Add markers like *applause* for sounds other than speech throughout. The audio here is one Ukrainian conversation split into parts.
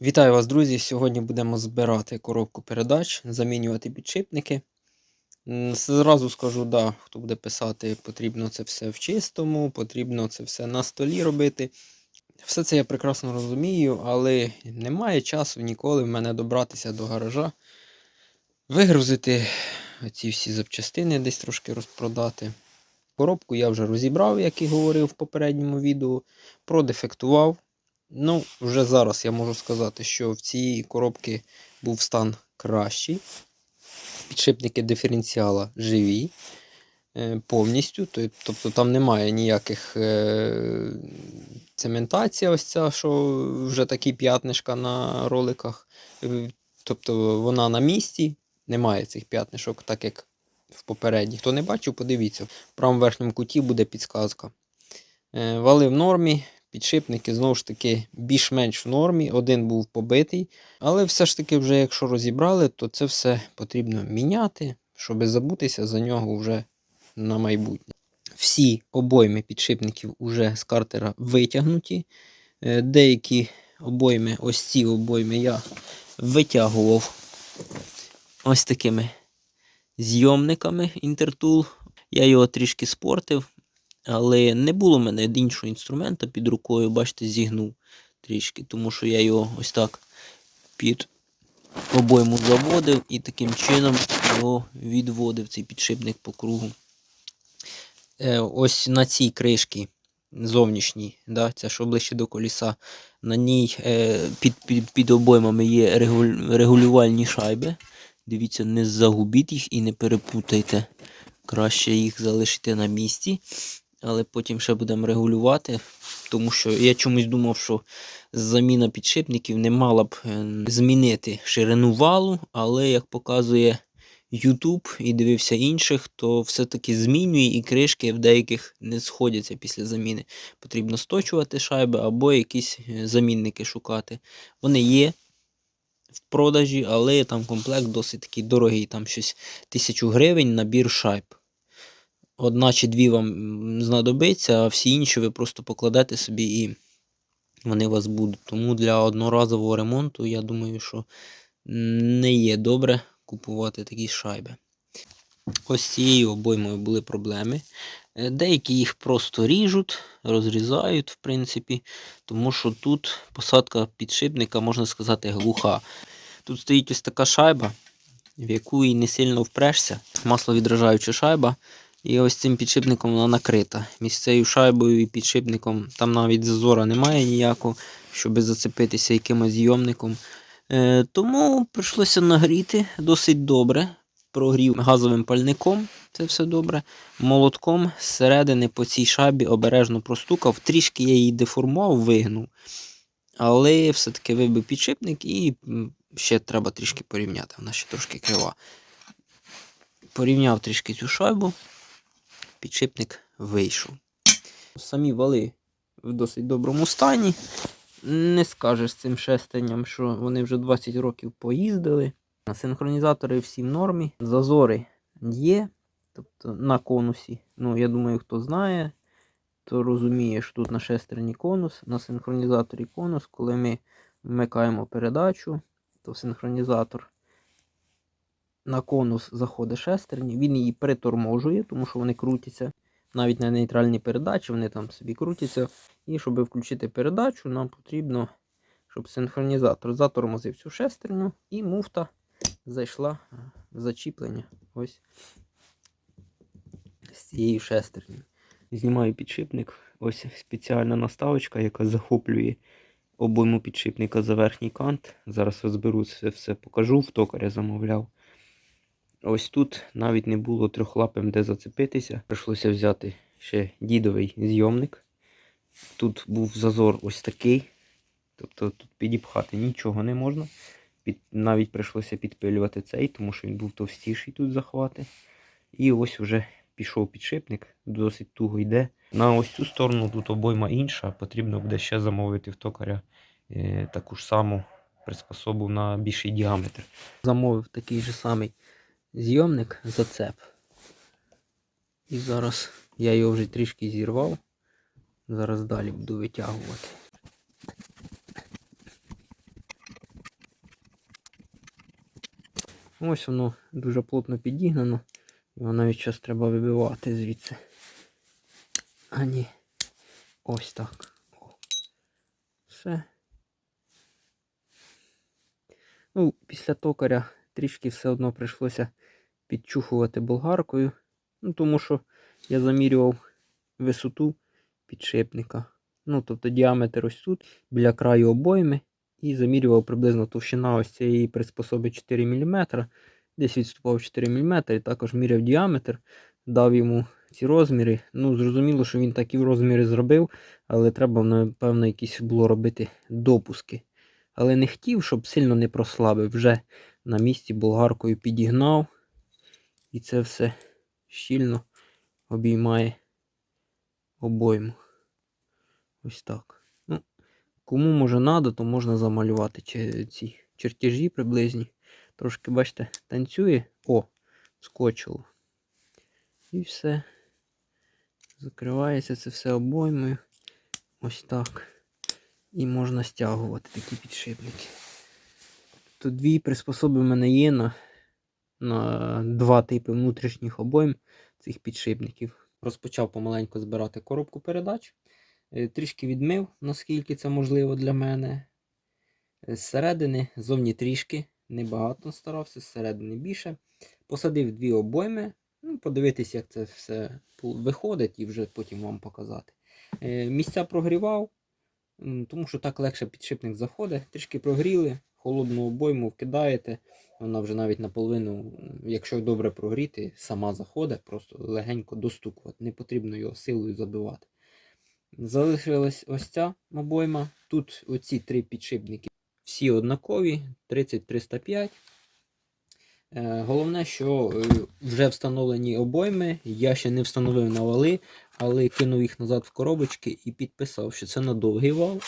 Вітаю вас, друзі! Сьогодні будемо збирати коробку передач, замінювати підшипники. Зразу скажу, да, хто буде писати, потрібно це все в чистому, потрібно це все на столі робити. Все це я прекрасно розумію, але немає часу ніколи в мене добратися до гаража, вигрузити ці всі запчастини, десь трошки розпродати. Коробку я вже розібрав, як і говорив в попередньому відео, продефектував. Ну, вже зараз я можу сказати, що в цій коробці був стан кращий. Підшипники диференціала живі е, повністю. Тобто там немає ніяких е, цементація, ось ця, що вже такі п'ятнишка на роликах. Е, Тобто вона на місці, немає цих п'ятнишок, так як в попередній. Хто не бачив, подивіться. В правому верхньому куті буде підсказка. Вали в нормі, підшипники знову ж таки більш-менш в нормі. Один був побитий. Але все ж таки, вже якщо розібрали, то це все потрібно міняти, щоб забутися за нього вже на майбутнє. Всі обойми підшипників вже з картера витягнуті. Е, Деякі обойми, ось ці обойми я витягував ось такими зйомниками Intertool. Я його трішки спортив, але не було в мене іншого інструмента під рукою, бачите, зігнув трішки, тому що я його ось так під обойму заводив і таким чином його відводив цей підшипник по кругу. Е, ось на цій кришці зовнішній, да, це що ближче до коліса, на ній е, під, під, під обоймами є регулювальні шайби. Дивіться, не загубіть їх і не перепутайте. Краще їх залишити на місці, але потім ще будемо регулювати, тому що я чомусь думав, що заміна підшипників не мала б е, змінити ширину валу, але як показує YouTube і дивився інших, то все-таки змінює і кришки в деяких не сходяться після заміни. Потрібно сточувати шайби або якісь е, замінники шукати. Вони є в продажі, але там комплект досить такий дорогий, там щось 1000 гривень набір шайб. Одна чи дві вам знадобиться, а всі інші ви просто покладете собі і вони у вас будуть. Тому для одноразового ремонту, я думаю, що не є добре купувати такі шайби. Ось цією обоймою були проблеми. Е, Деякі їх просто ріжуть, розрізають, в принципі, тому що тут посадка підшипника, можна сказати, глуха. Тут стоїть ось така шайба, в яку і не сильно впрешся. Масловідражаюча шайба. І ось цим підшипником вона накрита. Між цією шайбою і підшипником там навіть зазора немає ніякого, щоб зацепитися якимось зйомником. Е, тому прийшлося нагріти досить добре. Прогрів газовим пальником, це все добре. Молотком зсередини по цій шайбі обережно простукав. Трішки я її деформував, вигнув. Але все-таки вибив підшипник і ще треба трішки порівняти. Вона ще трошки крива. Порівняв трішки цю шайбу, підшипник вийшов. Самі вали в досить доброму стані. Не скажеш цим шестерням, що вони вже 20 років поїздили. Синхронізатори всі в нормі. Зазори є. Тобто на конусі. Ну, я думаю, хто знає, то розуміє, що тут на шестерні конус, на синхронізаторі конус, коли ми вмикаємо передачу, то синхронізатор на конус заходить шестерні, він її приторможує, тому що вони крутяться. Навіть на нейтральній передачі вони там собі крутяться. І щоб включити передачу, нам потрібно, щоб синхронізатор затормозив цю шестерню і муфта зайшла в зачіплення. Ось з цією шестернею. Знімаю підшипник. Ось спеціальна наставочка, яка захоплює обойму підшипника за верхній кант. Зараз розберу це все, покажу, в токаря замовляв. Ось тут навіть не було трьохлапим, де зацепитися. Прийшлося взяти ще дідовий зйомник. Тут був зазор ось такий. Тобто тут підіпхати нічого не можна. Під, навіть прийшлося підпилювати цей, тому що він був товстіший тут захвати. І ось вже пішов підшипник, досить туго йде. На ось цю сторону тут обойма інша. Потрібно буде ще замовити в токаря е, таку ж саму приспособу на більший діаметр. Замовив такий же самий зйомник зацеп. І зараз я його вже трішки зірвав. Зараз далі буду витягувати. Ось воно дуже плотно підігнано. Його навіть зараз треба вибивати звідси. А ні. Ось так. Все. Ну, Після токаря трішки все одно прийшлося підчухувати болгаркою. Ну, тому що я замірював висоту підшипника. Ну, тобто діаметр ось тут, біля краю обойми. І замірював приблизно товщина ось цієї приспособи 4 мм. Десь відступав 4 мм, і також міряв діаметр, дав йому ці розміри. Ну, зрозуміло, що він такі розміри зробив, але треба, напевно, якісь було робити допуски. Але не хотів, щоб сильно не прослабив. Вже на місці болгаркою підігнав. І це все щільно обіймає обойму. Ось так. Ну, кому може надо, то можна замалювати ці чертежі приблизні. Трошки, бачите, танцює. О, скочило. І все. Закривається це все обоймою. Ось так. І можна стягувати такі підшипники. Тут дві приспособи в мене є на, на два типи внутрішніх обойм цих підшипників. Розпочав помаленьку збирати коробку передач. Е, Трішки відмив, наскільки це можливо для мене. Е, Зсередини, зовні трішки, небагато старався, зсередини більше. Посадив дві обойми, ну, подивитись, як це все виходить, і вже потім вам показати. Е, Місця прогрівав, тому що так легше підшипник заходить. Трішки прогріли, холодну обойму вкидаєте. Вона вже навіть наполовину, якщо добре прогріти, сама заходить, просто легенько достукувати. Не потрібно його силою забивати. Залишилась ось ця обойма. Тут оці три підшипники всі однакові, 30-305. Е, Головне, що е, вже встановлені обойми, я ще не встановив на вали, але кинув їх назад в коробочки і підписав, що це на довгий вал.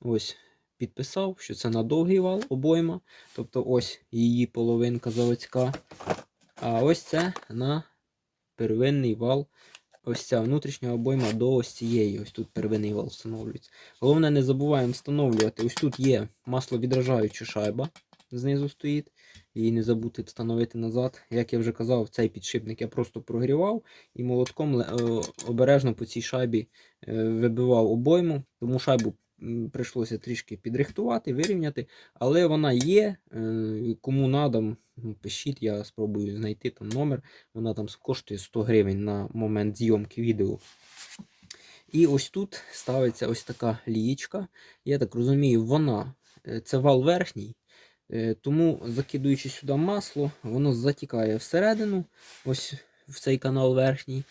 Ось, підписав, що це на довгий вал обойма. Тобто ось її половинка заводська. А ось це на первинний вал. Ось ця внутрішня обойма до ось цієї. Ось тут первинний вал встановлюється. Головне, не забуваємо встановлювати. Ось тут є масловідражаюча шайба. Знизу стоїть. Її не забути встановити назад. Як я вже казав, цей підшипник я просто прогрівав і молотком е, обережно по цій шайбі е, вибивав обойму. Тому шайбу прийшлося трішки підрихтувати, вирівняти. Але вона є. е, Кому надам, ну, пишіть, я спробую знайти там номер. Вона там коштує 100 гривень на момент зйомки відео. І ось тут ставиться ось така лієчка. Я так розумію, вона е, це вал верхній. Е, Тому, закидуючи сюди масло, воно затікає всередину, ось в цей канал верхній.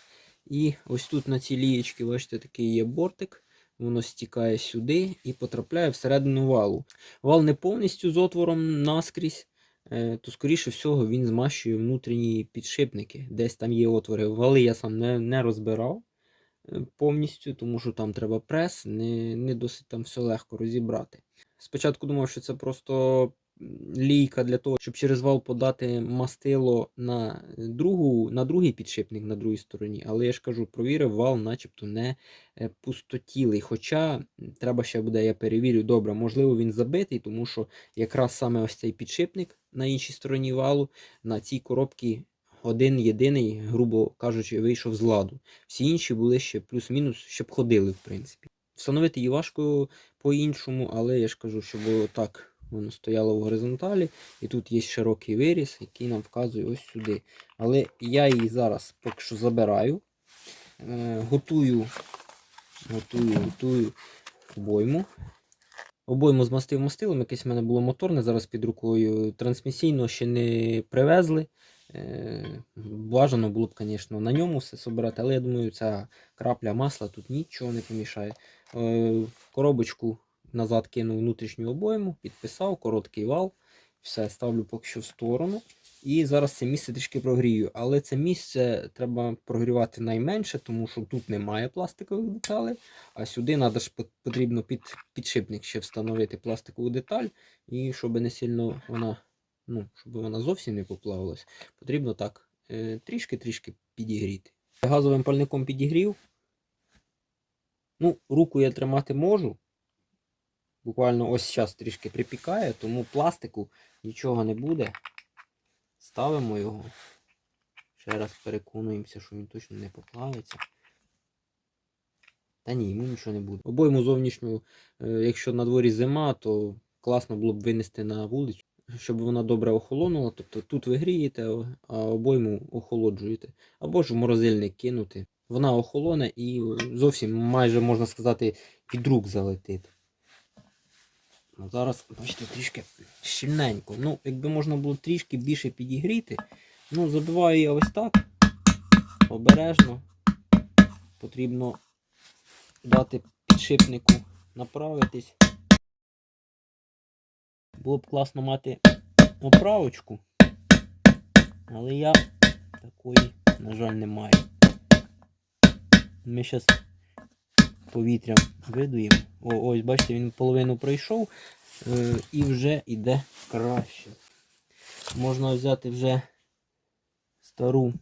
І ось тут на цій лієчці, бачите, такий є бортик. Воно стікає сюди і потрапляє всередину валу. Вал не повністю з отвором наскрізь, е, то, скоріше всього, він змащує внутрішні підшипники. Десь там є отвори. Вали я сам не, не розбирав е, повністю, тому що там треба прес, не, не досить там все легко розібрати. Спочатку думав, що це просто лійка для того, щоб через вал подати мастило на, другу, на другий підшипник на другій стороні. Але я ж кажу, провірив, вал начебто не е, пустотілий. Хоча треба ще буде, я перевірю, добре, можливо, він забитий, тому що якраз саме ось цей підшипник на іншій стороні валу, на цій коробці один єдиний, грубо кажучи, вийшов з ладу. Всі інші були ще плюс-мінус, щоб ходили, в принципі. Встановити її важко по-іншому, але я ж кажу, щоб було так воно стояло в горизонталі, і тут є широкий виріз, який нам вказує ось сюди. Але я її зараз поки що забираю, е, готую, готую, готую обойму. Обойму змастив мастилом, якесь в мене було моторне зараз під рукою. Трансмісійно ще не привезли. Е, Бажано було б, звісно, на ньому все собирати, але я думаю, ця крапля масла тут нічого не помішає. Е, коробочку назад кинув внутрішню обойму, підписав, короткий вал. Все, ставлю поки що в сторону. І зараз це місце трішки прогрію. Але це місце треба прогрівати найменше, тому що тут немає пластикових деталей. А сюди надо ж потрібно під підшипник ще встановити пластикову деталь. І щоб не сильно вона, ну, щоб вона зовсім не поплавилась, потрібно так е, трішки-трішки підігріти. Газовим пальником підігрів. Ну, руку я тримати можу. Буквально ось зараз трішки припікає, тому пластику нічого не буде. ставимо його. Ще раз переконуємося, що він точно не поплавиться. Та ні, йому нічого не буде. Обойму зовнішню, е, якщо на дворі зима, то класно було б винести на вулицю, щоб вона добре охолонула. Тобто тут ви грієте, а обойму охолоджуєте. Або ж в морозильник кинути. Вона охолоне і зовсім майже можна сказати під рук залетить. Ну, зараз, бачите, трішки щільненько. Ну, якби можна було трішки більше підігріти. Ну, забиваю я ось так. Обережно. Потрібно дати підшипнику направитись. Було б класно мати оправочку, але я такої, на жаль, не маю. Ми зараз повітрям видуємо. О, ось, бачите, він половину пройшов е, і вже йде краще. Можна взяти вже стару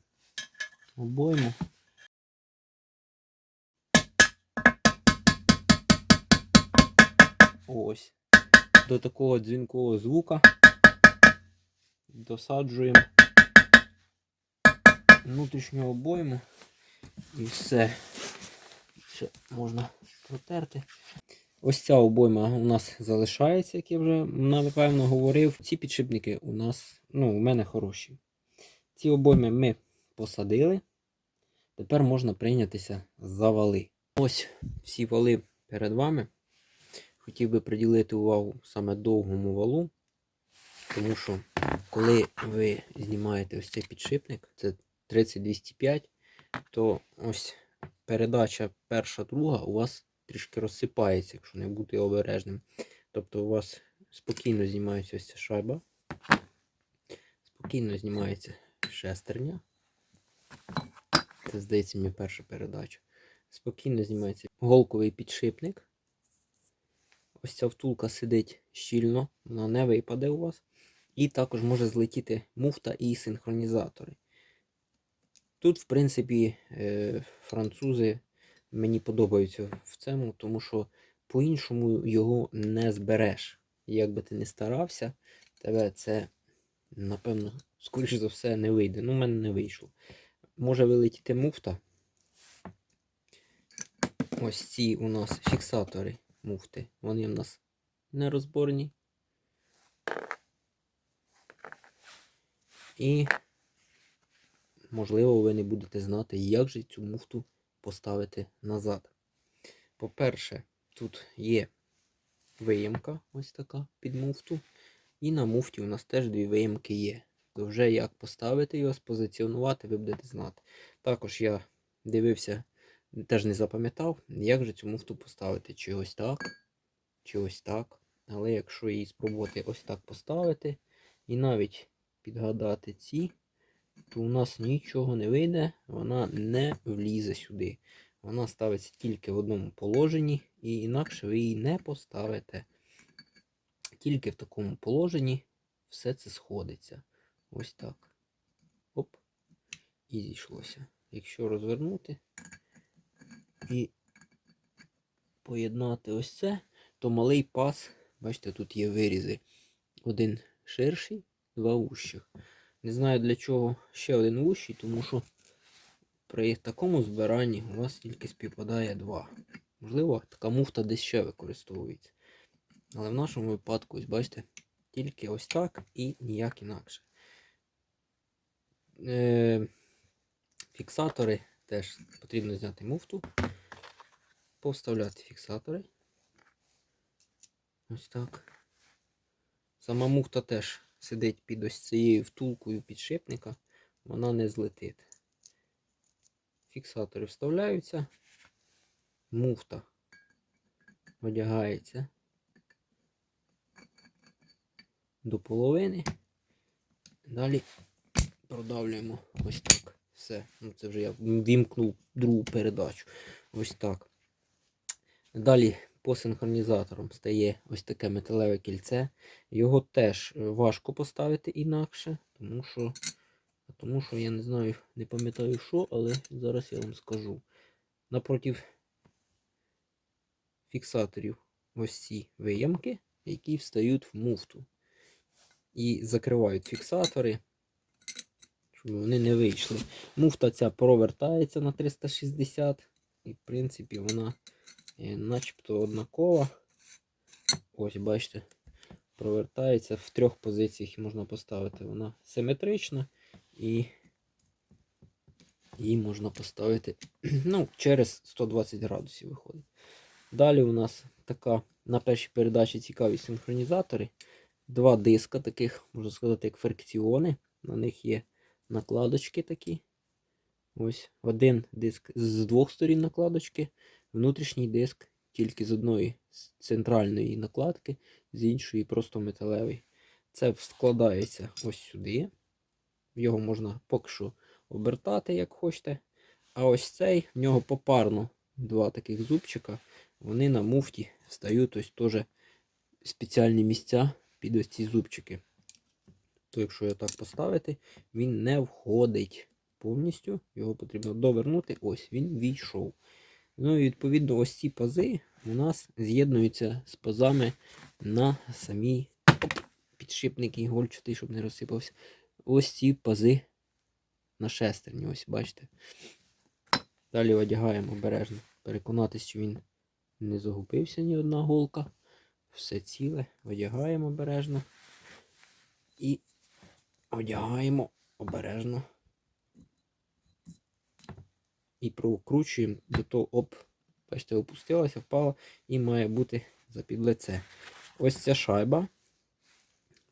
обойму. Ось. До такого дзвінкового звука досаджуємо внутрішню обойму і все. Ще можна протерти. Ось ця обойма у нас залишається, як я вже напевно говорив. Ці підшипники у нас, ну, у мене хороші. Ці обойми ми посадили. Тепер можна прийнятися за вали. Ось всі вали перед вами. Хотів би приділити увагу саме довгому валу, тому що коли ви знімаєте ось цей підшипник, це 30-205, то ось передача перша, друга у вас трішки розсипається, якщо не бути обережним. Тобто у вас спокійно знімається ось ця шайба, спокійно знімається шестерня. Це, здається, мені перша передача. Спокійно знімається голковий підшипник. Ось ця втулка сидить щільно, вона не випаде у вас. І також може злетіти муфта і синхронізатори. Тут, в принципі, е, французи мені подобаються в цьому, тому що по-іншому його не збереш. Як би ти не старався, тебе це, напевно, скоріше за все, не вийде. Ну, в мене не вийшло. Може вилетіти муфта. Ось ці у нас фіксатори муфти. Вони в нас нерозборні. І, можливо, ви не будете знати, як же цю муфту поставити назад. По-перше, тут є виємка, ось така під муфту. І на муфті у нас теж дві виємки є. То вже як поставити його, спозиціонувати, ви будете знати. Також я дивився, теж не запам'ятав, як же цю муфту поставити. Чи ось так, чи ось так. Але якщо її спробувати ось так поставити, і навіть підгадати ці, то у нас нічого не вийде, вона не влізе сюди. Вона ставиться тільки в одному положенні, і інакше ви її не поставите. Тільки в такому положенні все це сходиться. Ось так. Оп. І зійшлося. Якщо розвернути і поєднати ось це, то малий пас, бачите, тут є вирізи. Один ширший, два вущих. Не знаю для чого ще один вущий, тому що при такому збиранні у вас тільки співпадає два. Можливо, така муфта десь ще використовується. Але в нашому випадку, ось бачите, тільки ось так і ніяк інакше. Е, Фіксатори теж потрібно зняти муфту, повставляти фіксатори. Ось так. Сама муфта теж сидить під ось цією втулкою підшипника, вона не злетить. Фіксатори вставляються, муфта одягається до половини. Далі продавлюємо ось так. Все. Ну, це вже я вімкнув другу передачу. Ось так. Далі по синхронізаторам стає ось таке металеве кільце. Його теж е, важко поставити інакше, тому що, тому що я не знаю, не пам'ятаю що, але зараз я вам скажу. Напротив фіксаторів ось ці виямки, які встають в муфту. І закривають фіксатори. щоб вони не вийшли. Муфта ця провертається на 360, і в принципі вона начебто однакова. Ось, бачите, провертається в трьох позиціях можна поставити. Вона симетрична і її можна поставити *clears throat* ну, через 120 градусів виходить. Далі у нас така на першій передачі цікаві синхронізатори. Два диска таких, можна сказати, як фрикціони. На них є накладочки такі. Ось один диск з двох сторін накладочки, внутрішній диск тільки з одної з центральної накладки, з іншої просто металевий. Це складається ось сюди. Його можна поки що обертати, як хочете. А ось цей, в нього попарно два таких зубчика. Вони на муфті встають ось теж спеціальні місця під ось ці зубчики. То якщо його так поставити, він не входить повністю. Його потрібно довернути. Ось він війшов. Ну і відповідно ось ці пази у нас з'єднуються з пазами на самій підшипник гольчатий, щоб не розсипався. Ось ці пази на шестерні. Ось, бачите. Далі одягаємо обережно. Переконатися, що він не загубився ні одна голка. Все ціле. Одягаємо обережно. І одягаємо обережно. І прокручуємо до того, оп, бачите, опустилася, впала і має бути за підлице. Ось ця шайба.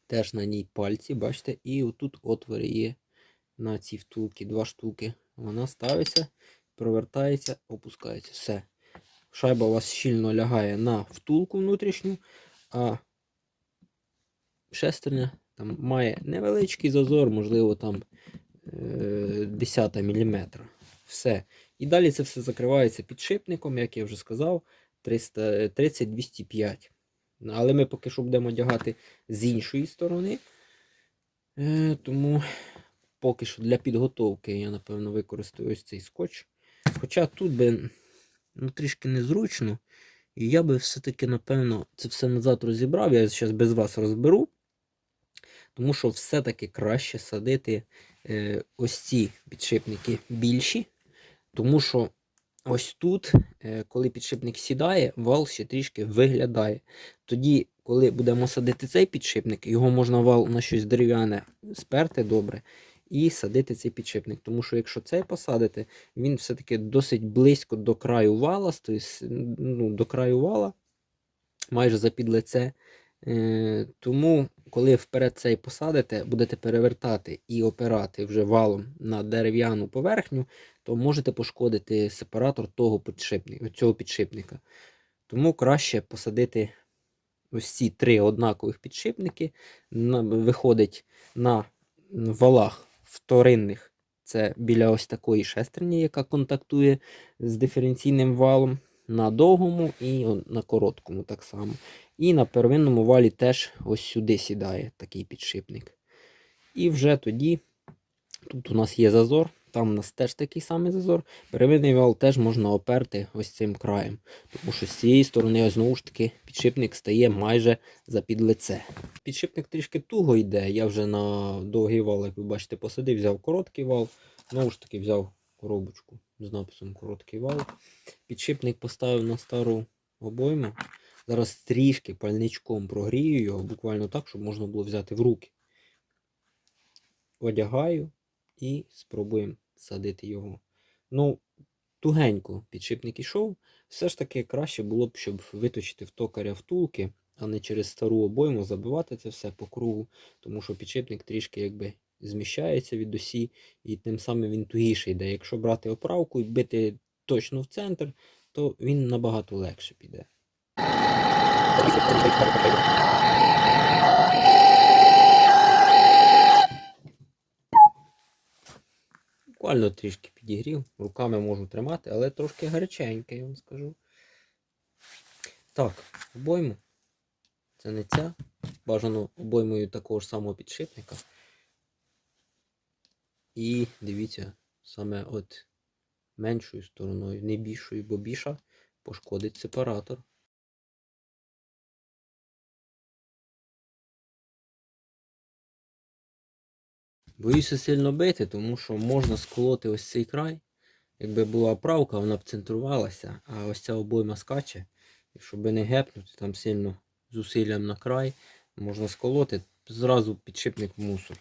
Теж на ній пальці, бачите, і отут отвори є на ці втулки, два штуки. Вона ставиться, провертається, опускається. Все. Шайба у вас щільно лягає на втулку внутрішню, а шестерня там має невеличкий зазор, можливо, там е, 10 мм. Все. І далі це все закривається підшипником, як я вже сказав, 30-205. Але ми поки що будемо одягати з іншої сторони. Е, тому поки що для підготовки я, напевно, використаю ось цей скотч. Хоча тут би ну, трішки незручно. І я би все-таки, напевно, це все назад розібрав. Я зараз без вас розберу. Тому що все-таки краще садити е, ось ці підшипники більші. Тому що ось тут, е, коли підшипник сідає, вал ще трішки виглядає. Тоді, коли будемо садити цей підшипник, його можна вал на щось дерев'яне сперти добре і садити цей підшипник. Тому що якщо цей посадити, він все-таки досить близько до краю вала, ну, до краю вала, майже за під лице. Е, тому, коли вперед цей посадите, будете перевертати і опирати вже валом на дерев'яну поверхню, то можете пошкодити сепаратор того підшипника, цього підшипника. Тому краще посадити ось ці три однакових підшипники. Виходить на валах вторинних. Це біля ось такої шестерні, яка контактує з диференційним валом. На довгому і на короткому так само. І на первинному валі теж ось сюди сідає такий підшипник. І вже тоді, тут у нас є зазор, там у нас теж такий самий зазор. Первинний вал теж можна оперти ось цим краєм. Тому що з цієї сторони, знову ж таки, підшипник стає майже за під лице. Підшипник трішки туго йде. Я вже на довгий вал, як ви бачите, посадив, взяв короткий вал. Знову ж таки, взяв коробочку з написом короткий вал. Підшипник поставив на стару обойму. Зараз трішки пальничком прогрію його, буквально так, щоб можна було взяти в руки. Одягаю і спробуємо садити його. Ну, тугенько підшипник ішов. Все ж таки краще було б, щоб виточити в токаря втулки, а не через стару обойму забивати це все по кругу, тому що підшипник трішки якби зміщається від осі, і тим самим він тугіше йде. Якщо брати оправку і бити точно в центр, то він набагато легше піде. Буквально трішки підігрів, руками можу тримати, але трошки гаряченьке, я вам скажу. Так, обойму. Це не ця. Бажано обоймою такого ж самого підшипника. І дивіться, саме от меншою стороною, не більшою, бо більша пошкодить сепаратор. Боюся сильно бити, тому що можна сколоти ось цей край. Якби була оправка, вона б центрувалася, а ось ця обойма скаче. І щоб не гепнути там сильно зусиллям на край, можна сколоти, зразу підшипник в мусор.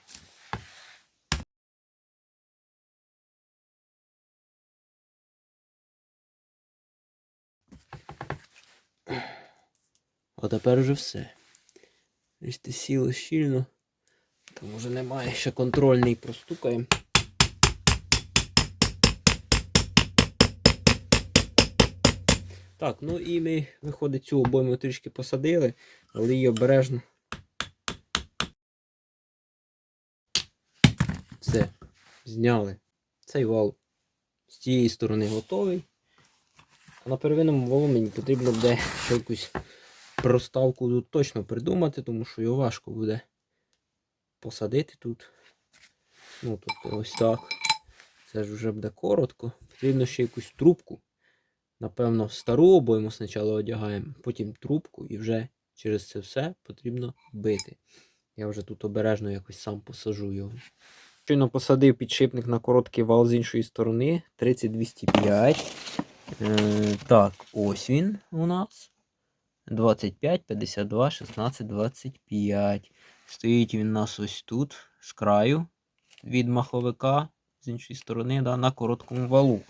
А тепер вже все. Ось ти сіло щільно. Там уже немає, ще контрольний простукаємо. Так, ну і ми, виходить, цю обойму трішки посадили, але її обережно. Все, зняли. Цей вал з цієї сторони готовий. На первинному валу мені потрібно буде ще якусь проставку тут точно придумати, тому що його важко буде посадити тут. Ну, тобто ось так. Це ж вже буде коротко. Потрібно ще якусь трубку. Напевно, стару обойму спочатку одягаємо, потім трубку і вже через це все потрібно бити. Я вже тут обережно якось сам посажу його. Щойно посадив підшипник на короткий вал з іншої сторони 30205. Е, так, ось він у нас. 25, 52, 16, 25. Стоїть він у нас ось тут, з краю від маховика, з іншої сторони, да, на короткому валу.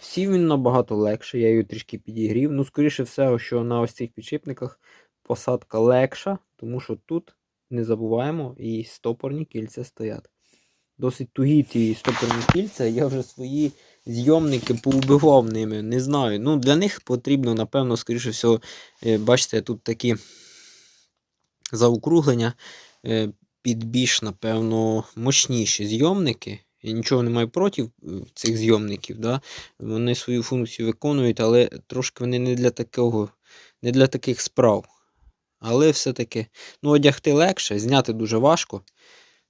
Сів він набагато легше, я його трішки підігрів. Ну, скоріше все, що на ось цих підшипниках посадка легша, тому що тут, не забуваємо, і стопорні кільця стоять. Досить тугі ті стопорні кільця, я вже свої зйомники поубивав ними, не знаю. Ну, Для них потрібно, напевно, скоріше всього, е, бачите, тут такі заокруглення е, під більш, напевно, мощніші зйомники. Я нічого не маю проти е, цих зйомників. Да? Вони свою функцію виконують, але трошки вони не для такого, не для таких справ. Але все-таки ну, одягти легше, зняти дуже важко,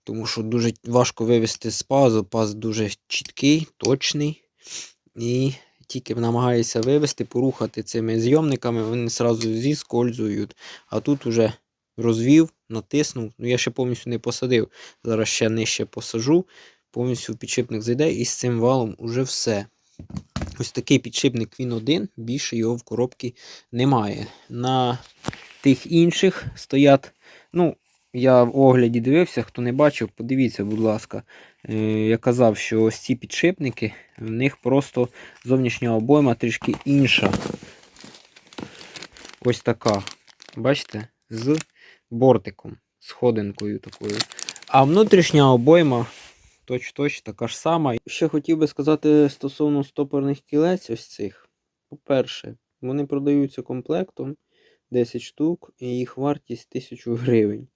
тому що дуже важко вивести з пазу. Паз дуже чіткий, точний. І тільки намагаєшся вивести, порухати цими зйомниками, вони одразу зіскользують. А тут уже розвів, натиснув. Ну, я ще повністю не посадив. Зараз ще нижче посажу повністю підшипник зайде і з цим валом уже все. Ось такий підшипник він один, більше його в коробці немає. На тих інших стоять. ну, Я в огляді дивився, хто не бачив, подивіться, будь ласка. Е, Я казав, що ось ці підшипники, в них просто зовнішня обойма трішки інша. Ось така. Бачите? З бортиком, сходинкою такою. А внутрішня обойма Точ-точ така ж сама. Ще хотів би сказати стосовно стопорних кілець ось цих. По-перше, вони продаються комплектом 10 штук, і їх вартість 1000 гривень.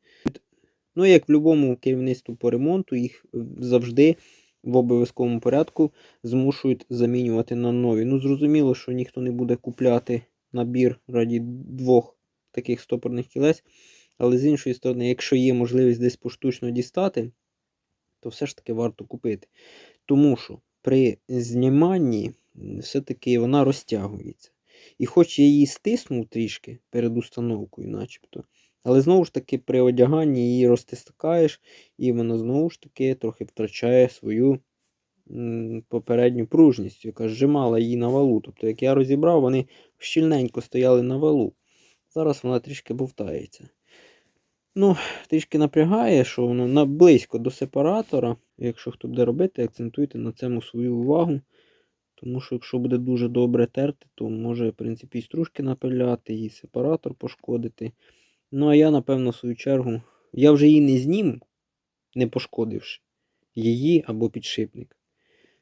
Ну, як в будь-якому керівництву по ремонту, їх завжди в обов'язковому порядку змушують замінювати на нові. Ну, зрозуміло, що ніхто не буде купляти набір раді двох таких стопорних кілець. Але з іншої сторони, якщо є можливість десь поштучно дістати, то все ж таки варто купити. Тому що при зніманні все-таки вона розтягується. І хоч я її стиснув трішки перед установкою, начебто, але знову ж таки при одяганні її розтискаєш, і вона знову ж таки трохи втрачає свою попередню пружність, яка зжимала її на валу. Тобто, як я розібрав, вони щільненько стояли на валу. Зараз вона трішки бовтається. Ну, трішки напрягає, що воно близько до сепаратора. Якщо хто буде робити, акцентуйте на цьому свою увагу. Тому що, якщо буде дуже добре терти, то може, в принципі, і стружки напиляти, і сепаратор пошкодити. Ну, а я, напевно, в свою чергу, я вже її не зніму, не пошкодивши її або підшипник.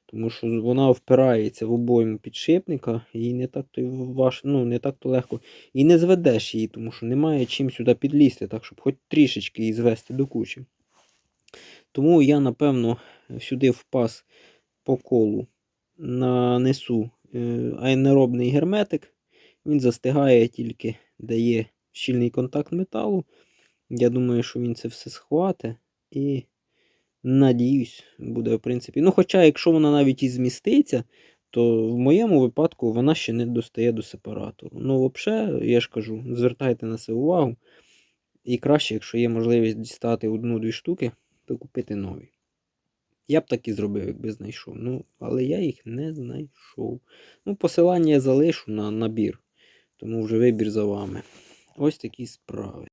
Тому що вона впирається в обойму підшипника і не так то важ... ну, не так то легко. І не зведеш її, тому що немає чим сюди підлізти, так щоб хоч трішечки її звести до кучі. Тому я, напевно, сюди в паз по колу нанесу е, аенеробний герметик. Він застигає тільки дає щільний контакт металу. Я думаю, що він це все схватить. І Надіюсь, буде, в принципі. Ну, хоча, якщо вона навіть і зміститься, то в моєму випадку вона ще не достає до сепаратору. Ну, взагалі, я ж кажу, звертайте на це увагу. І краще, якщо є можливість дістати одну-дві штуки, то купити нові. Я б так і зробив, якби знайшов. Ну, але я їх не знайшов. Ну, посилання я залишу на набір. Тому вже вибір за вами. Ось такі справи.